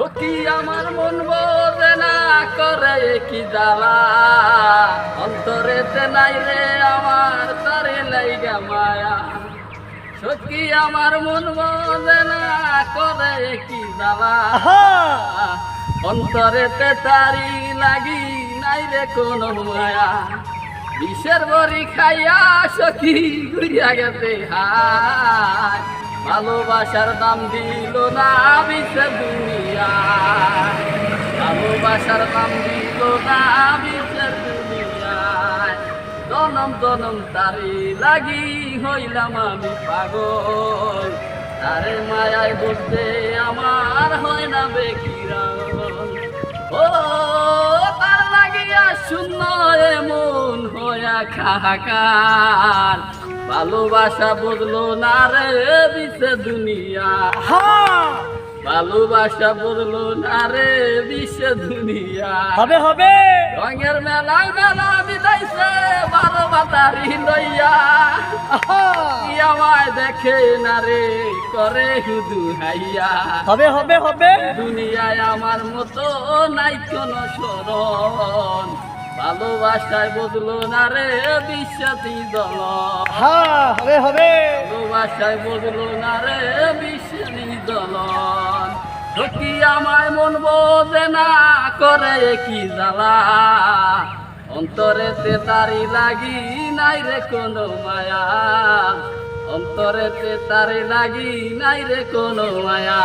সখী আমার মন বোঝে না করে কি জ্বালা। অন্তরেতে নাই রে আমার তারে লাইগা মায়া। সখী আমার মন বোঝে না করে কি জ্বালা। অন্তরেতে তারি লাগি নাই রে কোনো মায়া। বিষের বড়ি খাইয়া সখী ঘুরিয়া গেছে হায়। ভালোবাসার দাম দিল না বিষের ভালোবাসার দাম দিল না তারি লাগি হইলাম আমি পাগল। তারে মায়ায় আমার হয় না বেকিরণ ও, তার লাগিয়া শূন্য এমন হইয়া খাহাকার। ভালোবাসা বুঝলো না রে বিশ্বে দুনিয়া। ভালোবাসা বুঝলো না রে বিশ্বে দুনিয়া। হবে হবে। রঙের মেলা মেলা বিদাইছে বারো বাতারি লইয়া কি আমায় দেখে না রে করে হুদু হাইয়া। হবে হবে হবে। দুনিয়ায় আমার মতো নাই কোনো স্মরণ। ভালোবাসায় বদলো না রে বিশ্বাসী দল। হ্যাঁ হবে হবে। ভালোবাসায় বদলো না রে বিশ্বাসী দলন। সখী আমায় মন বোঝে না, করে কি জ্বালা। অন্তরেতে তারি লাগি নাই রে কোনো মায়া। অন্তরেতে তারি লাগি নাই রে কোনো মায়া।